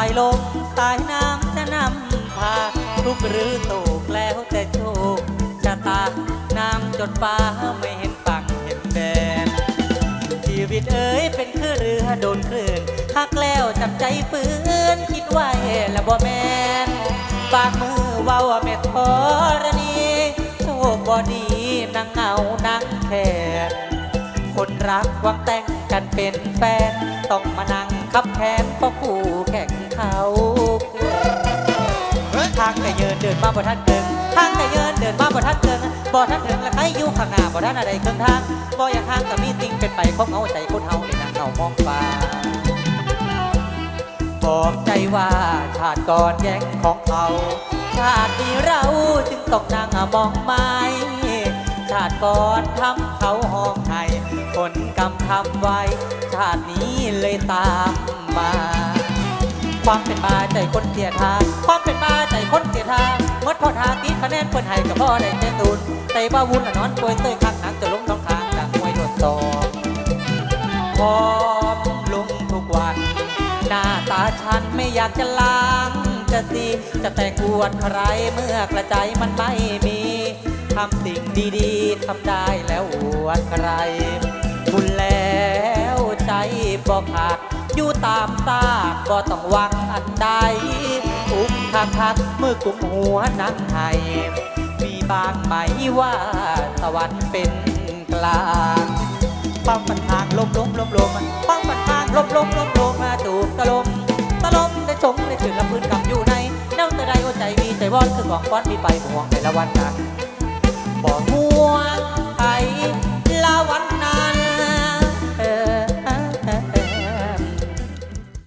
ายลมสายน้ำจะนำพาทุกฤดูกแล้วแต่โชคชะตาน้ำจดฟ้าไม่เห็นฝั่งเห็นแดน ชีวิตเอ๋ยเป็นคือเรือโดนคลื่นหักแล้วจำใจฝืนคิดไว้แล้วบ่แมนบางมือเว้าว่าแม่ธรณีโชคบ่ดีนางเงานางแค่คนรักวังแต่งกันเป็นแฟน ต้องมานั่งขับแค้นเพราะคู่แข่ง เขาทางก็เยินเดินมาบ่ทันเกิงทางก็เยินเดินมาบ่ทันเกิงบ่ทันถึงแล้วใครอยู่ข้างหน้าบ่ทันอะไรเครื่องทางบ่อยากทางก็มีสิ่งเป็นไปของเอาใจคนเฮาในนางเฮามองฟ้าบอกใจว่าชาติก่อนแย่งของเขาชาตินี้เราจึงต้องนั่งมองไม้ชาติก่อนทำเขาห้องไห้คนกำทำไว้ ชาตินี้เลยตามมา ความเป็นมาใจคนเสียทางความเป็นมาใจคนเสียทางหมดพอทางกินคะแนนเพิ่นให้กับพ่อได้เจตูนแต่บ้าวุ่นละนอนป่วยเตยคักหนักจะล้มน้องทางจากมวยโดนตอกพร้อมลุงทุกวัน หน้าตาฉันไม่อยากจะล้างจะสีจะแต่กวดใครเมื่อกระใจมันไม่มีทำสิ่งดีๆทำได้แล้วอวดใครบุญแล้วใจบอกขาด อยู่ตามตาก็ต้องวังอันใดอุกคักคักๆมือกุมหัวนังไห้มีบางไหมว่าสวรรค์เป็นกลางปังปันทางลมลมลมลมปังปันทางลมลมลมลมมาตูกตะลมตะลมได้ชมได้ถึงลำพื้นกับอยู่ในเน่าแต่ใดโอใจมีใจวอนคือของก้อนมีไปห่วงในละวันนั้นบ่ห่วงไผ